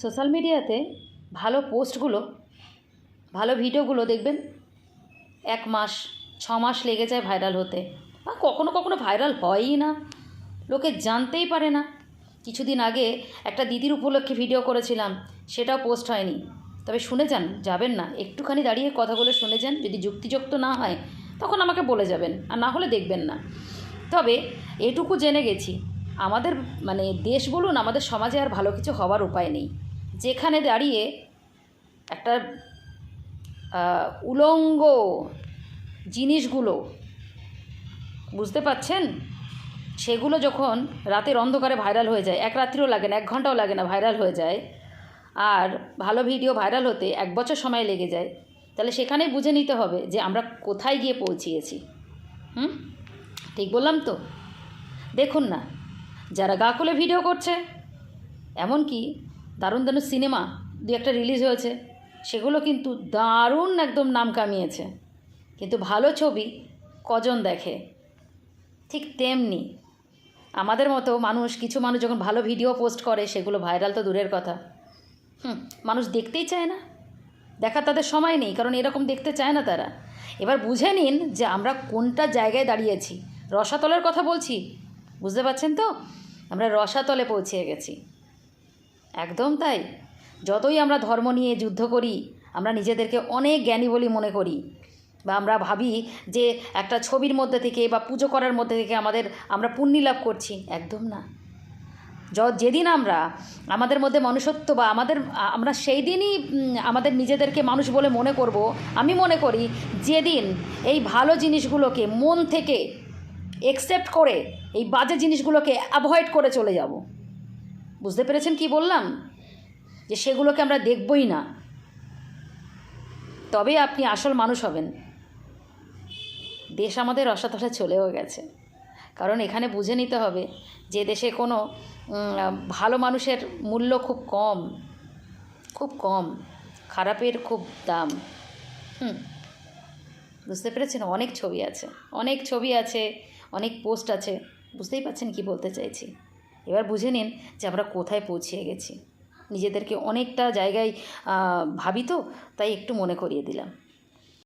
Social মিডিয়াতে ভালো পোস্টগুলো, ভালো ভিডিওগুলো দেখবেন, এক মাস, ছ মাস লেগে যায় ভাইরাল হতে। বা কখনো কখনো ভাইরাল হয়ই না, লোকে জানতেই পারে না। কিছুদিন আগে একটা দিদির উপলক্ষে ভিডিও করেছিলাম, সেটাও পোস্ট হয়নি। তবে শুনে যান, যাবেন না, একটুখানি দাঁড়িয়ে কথাগুলো শুনে যান, যদি যুক্তিযুক্ত না হয়, তখন আমাকে বলে যাবেন, আর না হলে দেখবেন না। তবে এটুকু জেনে গেছি, আমাদের মানে দেশ বলুন, আমাদের সমাজে আর ভালো কিছু হওয়ার উপায় নেই। যেখানে দাঁড়িয়ে একটা উলঙ্গ জিনিসগুলো, বুঝতে পাচ্ছেন সেগুলো যখন রাতের অন্ধকারে ভাইরাল হয়ে যায়, এক রাত্রিও লাগে না, এক ঘন্টাও লাগে না, ভাইরাল হয়ে যায়, আর ভালো ভিডিও ভাইরাল হতে এক বছর সময় লেগে যায়, তাহলে সেখানেই বুঝে নিতে হবে যে আমরা কোথায় গিয়ে পৌঁছিয়েছি। হুম? ঠিক বললাম তো? দেখুন না, যারা গা খুলে ভিডিও করছে, এমনকি দারুণ দারুণ সিনেমা দু একটা রিলিজ হয়েছে। সেগুলো কিন্তু দারুণ একদম নাম কামিয়েছে। কিন্তু ভালো ছবি কজন দেখে? ঠিক তেমনি আমাদের মতো মানুষ, কিছু মানুষ যখন ভালো ভিডিও পোস্ট করে, সেগুলো ভাইরাল তো দূরের কথা। হুম, মানুষ দেখতেই চায় না। দেখার তাদের সময় নেই, কারণ এরকম দেখতে চায় না তারা। এবার বুঝে নিন যে আমরা কোনটা জায়গায় দাঁড়িয়েছি। রসাতলের কথা বলছি, বুঝতে পারছেন তো? আমরা রসাতলে পৌঁছে গেছি। একদম তাই। যতই আমরা ধর্ম নিয়ে যুদ্ধ করি, আমরা নিজেদেরকে অনেক জ্ঞানী বলি মনে করি বা আমরা ভাবি যে একটা ছবির মধ্যে থেকে বা পুজো করার মধ্যে থেকে আমাদের আমরা পুণ্যি লাভ করছি। একদম না। য, যেদিন আমরা আমাদের মধ্যে মনুষ্যত্ব বা আমাদের, আমরা সেই দিনই আমাদের নিজেদেরকে মানুষ বলে মনে করব, আমি মনে করি যেদিন এই ভালো জিনিসগুলোকে মন থেকে একসেপ্ট করে, এই বাজে জিনিসগুলোকে অ্যাভয়েড করে চলে যাব। বুঝতে পেরেছেন কি বললাম? যে সেগুলোকে আমরা দেখবই না। তবে আপনি আসল মানুষ হবেন। দেশ আমাদের রসাতসা চলেও গেছে। কারণ এখানে বুঝে নিতে হবে যে দেশে কোনো ভালো মানুষের মূল্য খুব কম। খুব কম। খারাপের খুব দাম। হুম। বুঝতে পেরেছেন? অনেক ছবি আছে। অনেক ছবি আছে, অনেক পোস্ট আছে। বুঝতেই পারছেন কি বলতে চাইছি? এবার বুঝে নিন যে আমরা কোথায় পৌঁছিয়ে গেছি। নিজেদেরকে অনেকটা জায়গায় ভাবি তো, তাই একটু মনে করিয়ে দিলাম।